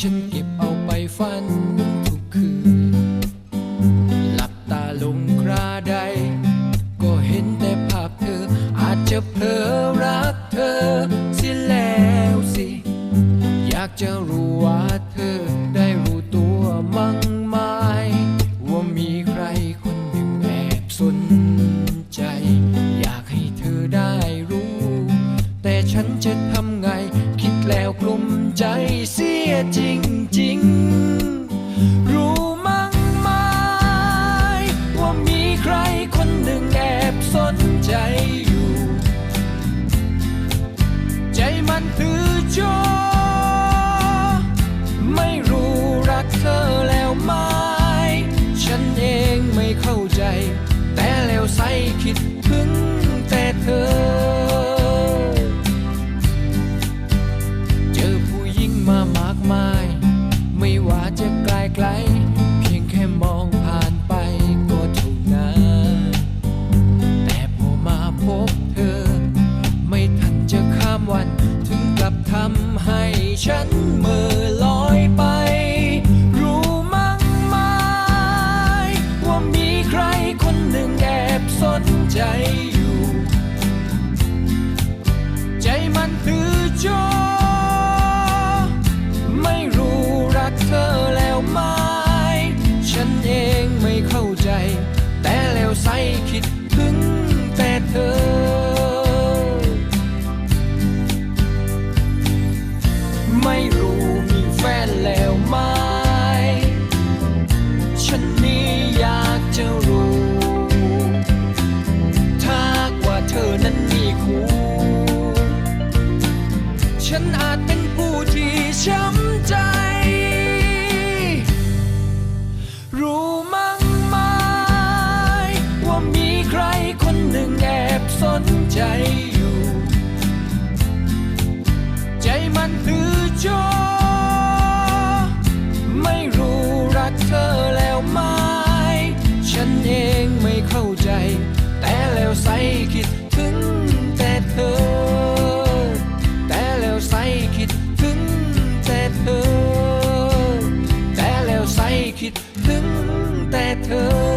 ฉันเก็บเอาไปฝันทุกคืน หลับตาลงคราใด ก็เห็นแต่ภาพเธอ อาจจะเพลอรักเธอเสียแล้วสิ อยากจะรู้ว่าเธอได้รู้ตัวมั้งไหมว่ามีใครคนหนึ่งแอบสนใจ อยากให้เธอได้รู้ แต่ฉันจะทำไง คิดแล้วกลุ้ม ใจเสียจริงๆรู้มั้งไหมว่ามีใครคนหนึ่งแอบสนใจอยู่ ใจมันถือโจไม่รู้รักเธอแล้วไหมฉันเองไม่เข้าใจ ฉัน มีแฟนแล้วไหม ฉันนี่อยากจะรู้ ถ้ากว่าเธอนั้นมีคู่ฉันอาจเป็นผู้ที่ช้ำใจ รู้มั้งไหมว่ามีใครคนหนึ่งแอบสนใจอยู่ ใจมันถือโจ เข้าใจ แต่แล้วใส่คิดถึงแต่เธอ แต่แล้วใส่คิดถึงแต่เธอ แต่แล้วใส่คิดถึงแต่เธอ